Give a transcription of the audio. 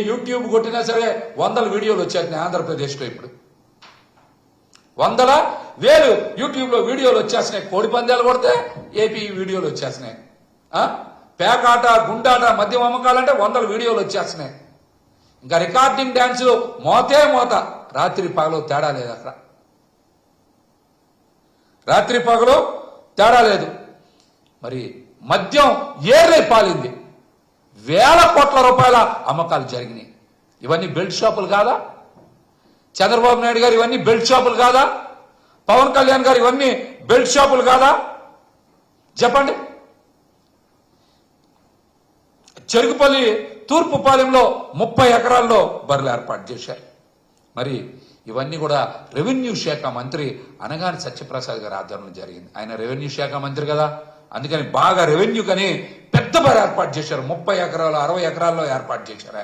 YouTube కొట్టినా సరే వందల వీడియోలు వచ్చేస్తున్నాయి ఆంధ్రప్రదేశ్లో ఇప్పుడు. వందల వేలు యూట్యూబ్లో వీడియోలు వచ్చేస్తున్నాయి. కోడి పందాలు కొడితే ఏపీ వీడియోలు వచ్చేస్తున్నాయి. ఆ? పేకాట గుండాట మద్యం అమ్మకాలంటే వందల వీడియోలు వచ్చేస్తున్నాయి. ఇంకా రికార్డింగ్ డ్యాన్స్ మోతే మోత. రాత్రి పగలు తేడా లేదు అక్కడ. రాత్రి పగలు తేడా లేదు. మరి మద్యం ఏరై పాలింది. వేల కోట్ల రూపాయల అమ్మకాలు జరిగినాయి. ఇవన్నీ బెల్ట్ షాపులు కాదా? చంద్రబాబు నాయుడు గారు ఇవన్నీ బెల్ట్ షాపులు కాదా? పవన్ కళ్యాణ్ గారు ఇవన్నీ బెల్ట్ షాపులు కాదా? చెప్పండి. చెరుకుపల్లి తూర్పుపాలెంలో ముప్పై ఎకరాల్లో బర్రెలు ఏర్పాటు చేశారు. మరి ఇవన్నీ కూడా రెవెన్యూ శాఖ మంత్రి అనగాని సత్యప్రసాద్ గారి ఆధ్వర్యంలో జరిగింది. ఆయన రెవెన్యూ శాఖ మంత్రి కదా. అందుకని బాగా రెవెన్యూ కని బాబర్ ఏర్పాటు చేశారు. ముప్పై ఎకరాలు అరవై ఎకరాల్లో ఏర్పాటు చేశారు